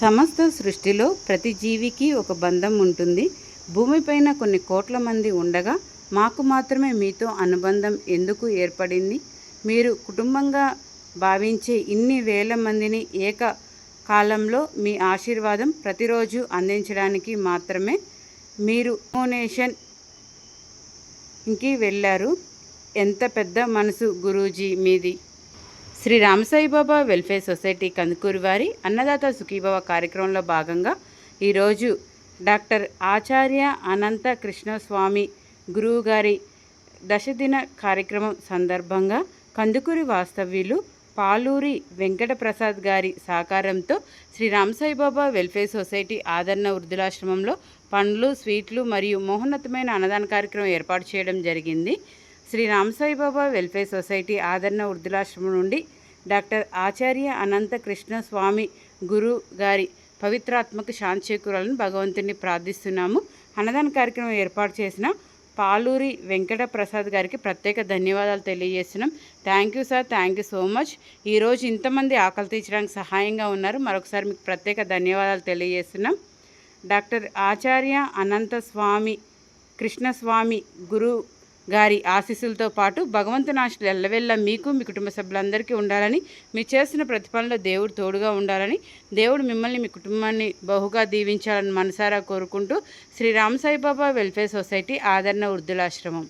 సమస్త సృష్టిలో ప్రతి జీవికి ఒక బంధం ఉంటుంది. భూమిపైన కొన్ని కోట్ల మంది ఉండగా మాకు మాత్రమే మీతో అనుబంధం ఎందుకు ఏర్పడింది? మీరు కుటుంబంగా భావించే ఇన్ని వేల మందిని ఏక కాలంలో మీ ఆశీర్వాదం ప్రతిరోజు అందించడానికి మాత్రమే మీరు ఇంకి వెళ్ళారు. ఎంత పెద్ద మనసు గురూజీ మీది. శ్రీ రామసాయిబాబా వెల్ఫేర్ సొసైటీ కందుకూరు వారి అన్నదాత సుఖీబాబా కార్యక్రమంలో భాగంగా ఈరోజు డాక్టర్ ఆచార్య అనంత కృష్ణస్వామి గురువు గారి దశదిన కార్యక్రమం సందర్భంగా కందుకూరి వాస్తవ్యులు పాలూరి వెంకటప్రసాద్ గారి సహకారంతో శ్రీ రామసాయిబాబా వెల్ఫేర్ సొసైటీ ఆదరణ వృద్ధులాశ్రమంలో పండ్లు స్వీట్లు మరియు మోహోన్నతమైన అన్నదాన కార్యక్రమం ఏర్పాటు చేయడం జరిగింది. శ్రీ రామసాయిబాబా వెల్ఫేర్ సొసైటీ ఆదరణ వృద్ధులాశ్రమం నుండి డాక్టర్ ఆచార్య అనంత కృష్ణ స్వామి గురు గారి పవిత్రాత్మక శాంతి చేకూరాలని భగవంతుని ప్రార్థిస్తున్నాము. అన్నదాన కార్యక్రమం ఏర్పాటు చేసిన పాలూరి వెంకట ప్రసాద్ గారికి ప్రత్యేక ధన్యవాదాలు తెలియజేస్తున్నాం. Thank you sir thank you so much ఈరోజు ఇంతమంది ఆకలి తీర్చడానికి సహాయంగా ఉన్నారు. మరొకసారి మీకు ప్రత్యేక ధన్యవాదాలు తెలియజేస్తున్నాం. డాక్టర్ ఆచార్య అనంత స్వామి కృష్ణస్వామి గురు గారి ఆశీస్సులతో పాటు భగవంతుని ఆశలు ఎల్లవెల్ల మీకు మీ కుటుంబ సభ్యులందరికీ ఉండాలని మీరు చేసిన ప్రతిఫలంలో దేవుడు తోడుగా ఉండాలని దేవుడు మిమ్మల్ని మీ కుటుంబాన్ని బహుగా దీవించాలని మనసారా కోరుకుంటూ శ్రీ రామసాయిబాబా వెల్ఫేర్ సొసైటీ ఆదరణ వృద్ధులాశ్రమం